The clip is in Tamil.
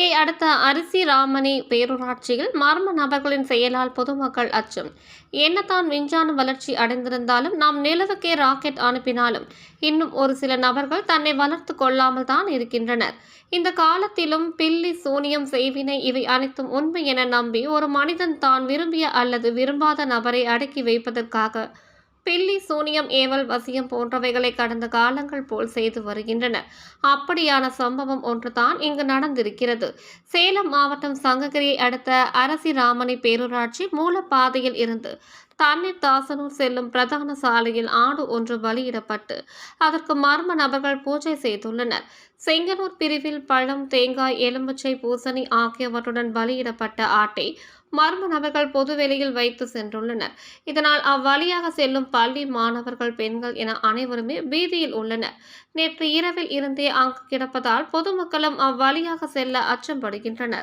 சங்ககிரியை அடுத்த அரிசி ராமணி பேரூராட்சியில் மர்ம நபர்களின் செயலால் பொதுமக்கள் அச்சம். என்னதான் விஞ்ஞான வளர்ச்சி அடைந்திருந்தாலும் நாம் நிலவுக்கே ராக்கெட் அனுப்பினாலும் இன்னும் ஒரு சில நபர்கள் தன்னை வளர்த்து கொள்ளாமல் தான் இருக்கின்றனர். இந்த காலத்திலும் பில்லி சூனியம் செய்வினை இவை அனைத்தும் உண்மை என நம்பி ஒரு மனிதன் தான் விரும்பிய அல்லது விரும்பாத நபரை அடக்கி வைப்பதற்காக பில்லி சூனியம் ஏவல் வசியம் போன்றவைகளை கடந்த காலங்கள் போல் செய்து வருகின்றனர் அப்படியான சம்பவம் ஒன்றுதான் இங்கு நடந்திருக்கிறது. சேலம் மாவட்டம் சங்ககிரியை அடுத்த அரசிராமணி பேரூராட்சி மூலப்பாதையில் இருந்து தண்ணீர் தாசனூர் செல்லும் பிரதான சாலையில் ஆடு ஒன்று பலியிடப்பட்டு அதற்கு மர்ம நபர்கள் பூஜை செய்துள்ளனர். செங்கனூர் பிரிவில் பழம் தேங்காய் எலும்புச்சை பூசணி ஆகியவற்றுடன் பலியிடப்பட்ட ஆட்டை மர்ம நபர்கள் பொதுவெளியில் வைத்து சென்றுள்ளனர். இதனால் அவ்வழியாக செல்லும் பள்ளி மாணவர்கள் பெண்கள் என அனைவருமே பீதியில் உள்ளனர். நேற்று இரவில் இருந்தே அங்கு கிடப்பதால் பொதுமக்களும் அவ்வழியாக செல்ல அச்சம் படுகின்றனர்